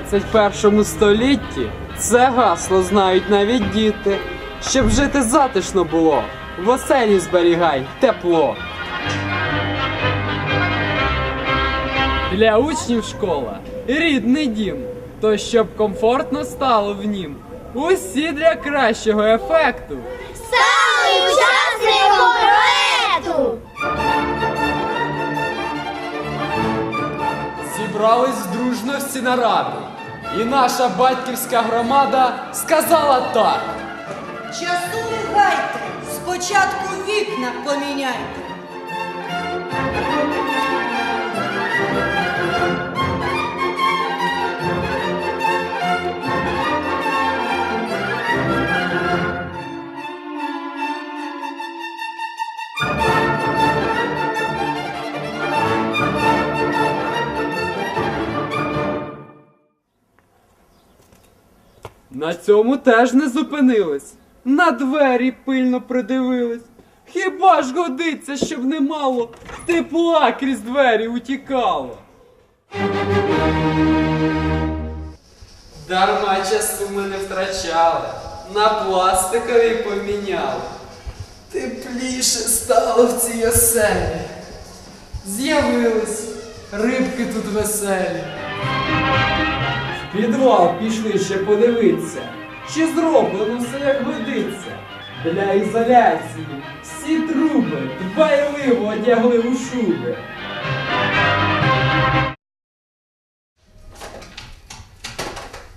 21 столітті це гасло знають навіть діти. Щоб жити затишно було, в оселі зберігай тепло. Для учнів школа рідний дім, то щоб комфортно стало в нім. Усі для кращого ефекту. Стали учасником проекту! Зібрались дружно всі наради. І наша батьківська громада сказала так. Часу не гайте, спочатку вікна поміняйте. На цьому теж не зупинились. На двері пильно придивились. Хіба ж годиться, щоб немало тепла крізь двері утікало? Дарма часу ми не втрачали, на пластикові поміняли. Тепліше стало в цій оселі. З'явились рибки тут веселі. Підвал пішли ще подивитися, чи зроблено все як годиться. Для ізоляції всі труби дбайливо одягли у шуби.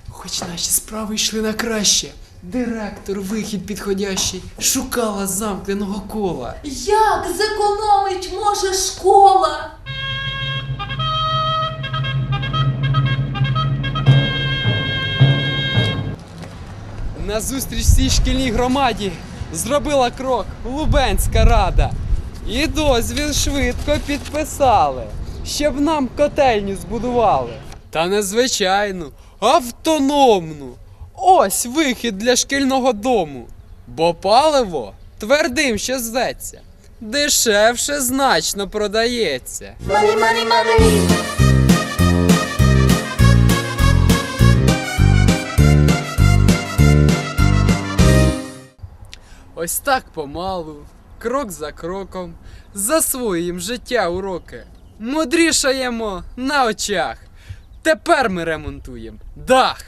Хоч наші справи йшли на краще. Директор, вихід підходящий, шукала замкненого кола. Як зекономить може школа? Назустріч цій шкільній громаді зробила крок Лубенська рада. І дозвіл швидко підписали, щоб нам котельню збудували. Та не звичайну, автономну. Ось вихід для шкільного дому. Бо паливо твердим ще зветься, дешевше значно продається. Money, money, money! Ось так помалу, крок за кроком, засвоюємо життя уроки. Мудрішаємо на очах. Тепер ми ремонтуємо дах.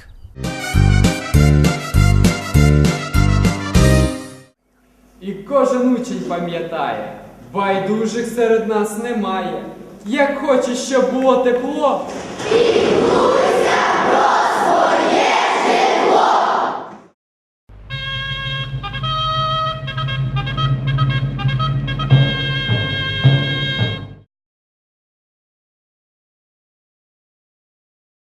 І кожен учень пам'ятає, байдужих серед нас немає. Як хочеш, щоб було тепло,